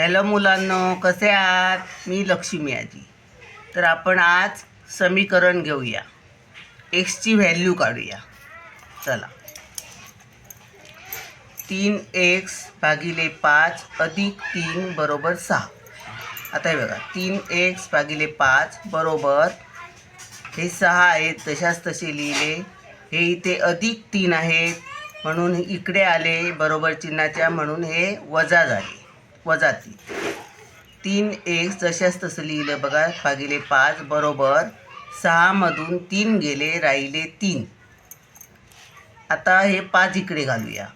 Hello मुलांनो कसे आहात? मी लक्ष्मी आजी. तर आपण आज समीकरण घेऊया. एक्सची व्हॅल्यू काढूया. चला. तीन एक्स भागिले पाच अधिक तीन बरोबर सहा. आता हे बघा तीन एक्स भागिले पाच बरोबर हे सहा आहेत तशाच तसे लिहिले. हे इथे अधिक तीन आहेत म्हणून इकडे आले बरोबर चिन्हाच्या म्हणून हे वजा झाले. वजा तीन. तीन एक्स जशाच तसं लिहिलं बघा. भागिले पाच बरोबर सहामधून तीन गेले राहिले तीन. आता हे पाच इकडे घालूया.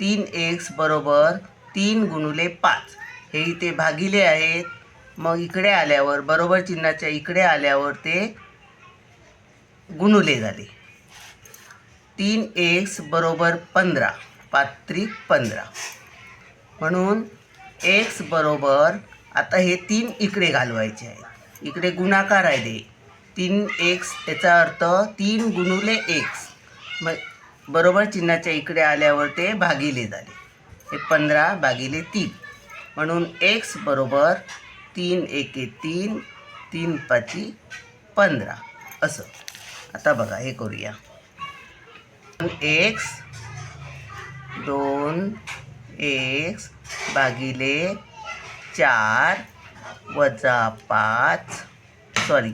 तीन एक्स बरोबर तीन गुणुले पाच. हे इथे भागिले आहेत. मग इकडे आल्यावर बरोबर चिन्हाच्या इकडे आल्यावर ते गुणुले झाले. तीन एक्स बरोबर पंधरा. पात्रिक पंधरा. म्हणून एक्स बरोबर आता हे तीन इकडे घालवायचे आहेत. इकडे गुणाकार आहे ते. तीन एक्स याचा अर्थ तीन गुणुले एक्स मग बरोबर चिन्हाच्या इकडे आल्यावर ते भागिले झाले. हे पंधरा भागिले तीन. म्हणून एक्स बरोबर तीन एके तीन तीन पाची पंधरा. असं. आता बघा हे करूया. एक्स दोन एक्स भागिले चार वजा पाच. सॉरी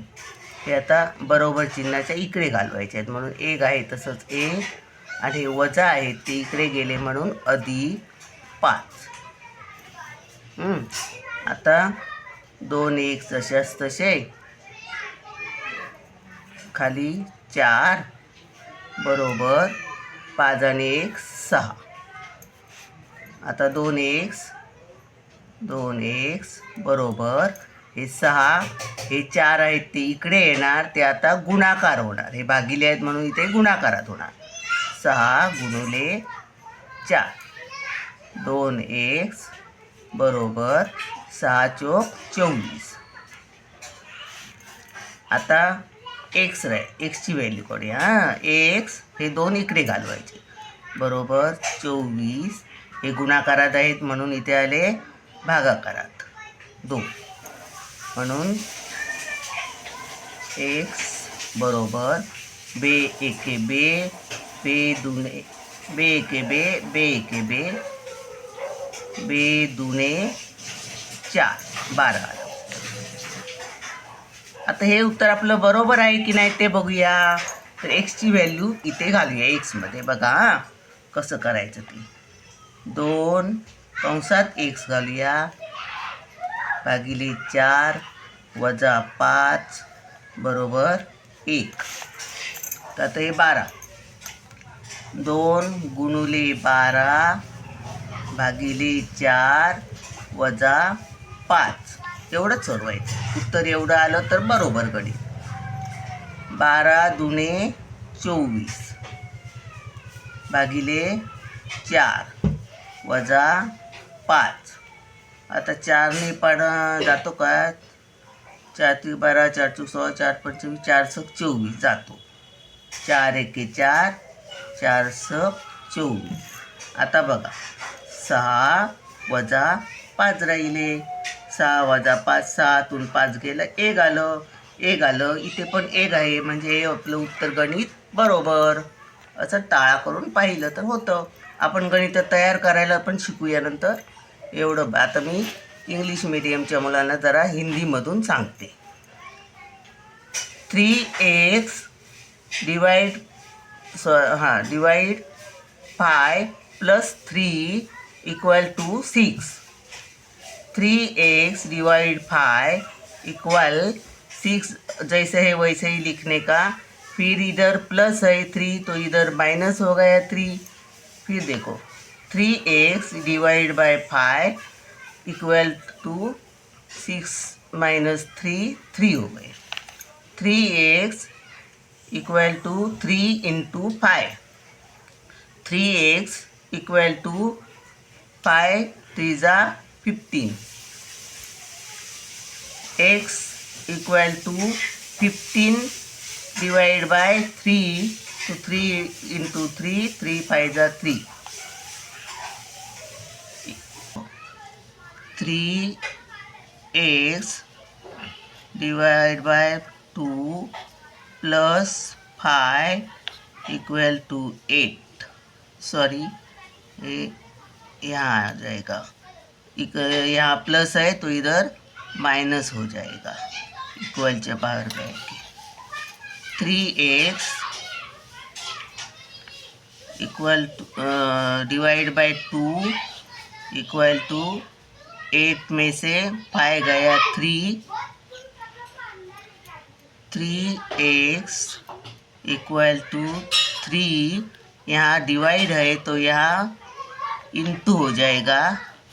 हे आता बरोबर चिन्हाच्या इकडे घालवायचे आहेत. म्हणून एक आहे तसंच एक आणि हे वजा आहे ते इकडे गेले म्हणून अधिक पाच. आता दोन एक जशाच तसे. खाली चार. बरोबर. पाच आणि एक सहा. आता दोन एक्स दोन एक्स बरोबर. हे सहा हे चार आहेत ते इकडे येणार ते आता गुणाकार होणार. हे भागिले आहेत म्हणून इथे गुणाकारात होणार. सहा गुणुले चार. दोन एक्स बरोबर सहा चोक चोवीस. आता एक्स राय एक्सची व्हॅल्यू करूया हां. एक्स हे दोन इकडे घालवायचे. बरोबर चोवीस. हे गुणाकारात आहेत म्हणून इथे आले भागाकारात. दोन. म्हणून एक्स बरोबर बे एके बे बे दुने बे एके बे बे एके बे बे दुने चार. बारा. आता हे उत्तर आपलं बरोबर आहे की नाही ते बघूया. तर एक्सची व्हॅल्यू इथे घालूया एक्समध्ये बघा हां. कसं करायचं ते? दोन. कंसात एक्स घालूया. भागिले चार वजा पाच बरोबर एक. तर आता हे बारा. दोन गुणुले बारा भागिले चार वजा पाच. एवढंच सोडवायचं. उत्तर एवढं आलं तर बरोबर गणित बारा दुने चोवीस. भागिले चार. वजा पाच. आता चारने पण जातो का चार ती बारा चार चौक सोळा चार पंचवीस चार सक चोवीस जातो. चार एके चार चार सक चोवीस. आता बघा सहा वजा पाच राहिले. सहा वजा पाच सहातून पाच गेलं एक आलं. एक आलं इथे पण एक आहे. म्हणजे हे आपलं उत्तर गणित बरोबर. असं टाळा करून पाहिलं तर होतं. आपण गणित तयार करायला पण शिकूया नंतर. एवढं आता मी इंग्लिश मिडियमच्या मुलांना जरा हिंदीमधून सांगते. थ्री एक्स डिवाइड स हां divide five plus three equal to six three X divide five equal six जैसे है वैसे ही लिखने का. फिर इधर प्लस है थ्री तो इधर माइनस हो गया थ्री फिर देखो three X divide by five equal to six minus three three हो गए। Three X equal to three into five three X equal to five three ज़ा fifteen X equal to fifteen divide by three तो three into three three five ज़ा three three X divide by two plus five equal to eight sorry ये यहाँ आ जाएगा। इक यहाँ plus है तो इधर माइनस हो जाएगा। इक्वल के बाहर जाएगी three X equal divide by two equal to eight में से five Gaya three three X equal to three यहाँ डिवाइड है तो यहाँ इंटू हो जाएगा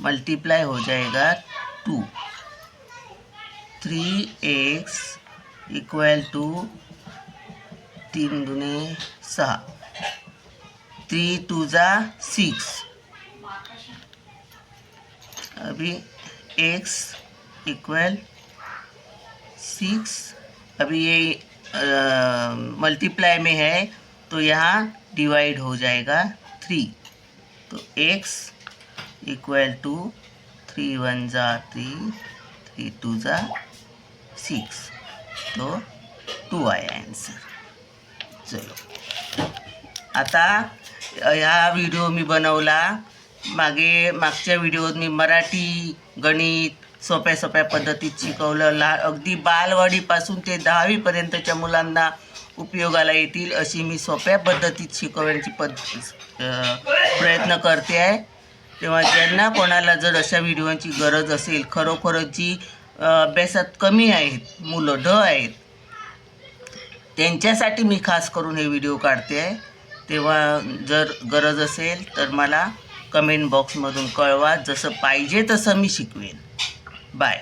मल्टीप्लाई हो जाएगा two three X equal to तीन दुने सहा थ्री टू ज़ा सिक्स अभी एक्स इक्वल सिक्स अभी ये मल्टीप्लाई में है तो यहाँ डिवाइड हो जाएगा थ्री तो X equal to three one ज़ा थ्री थ्री टू ज़ा सिक्स तो टू आया आन्सर चलो। आता ह्या व्हिडिओ मी बनवला. मागे मागच्या व्हिडिओत मी मराठी गणित सोप्या सोप्या पद्धतीत शिकवलं. ला अगदी बालवाडीपासून ते दहावीपर्यंतच्या मुलांना उपयोगाला येतील अशी मी सोप्या पद्धतीत शिकवण्याची पद प्रयत्न करते आहे. तेव्हा ज्यांना कोणाला जर अशा व्हिडिओची गरज असेल खरोखरच जी अभ्यासात कमी आहेत मुलं ढ आहेत त्यांच्यासाठी मी खास करून हे व्हिडिओ काढते आहे. तेव्हा जर गरज असेल तर मला कमेंट बॉक्समधून कळवा. जसं पाहिजे तसं मी शिकवेन. बाय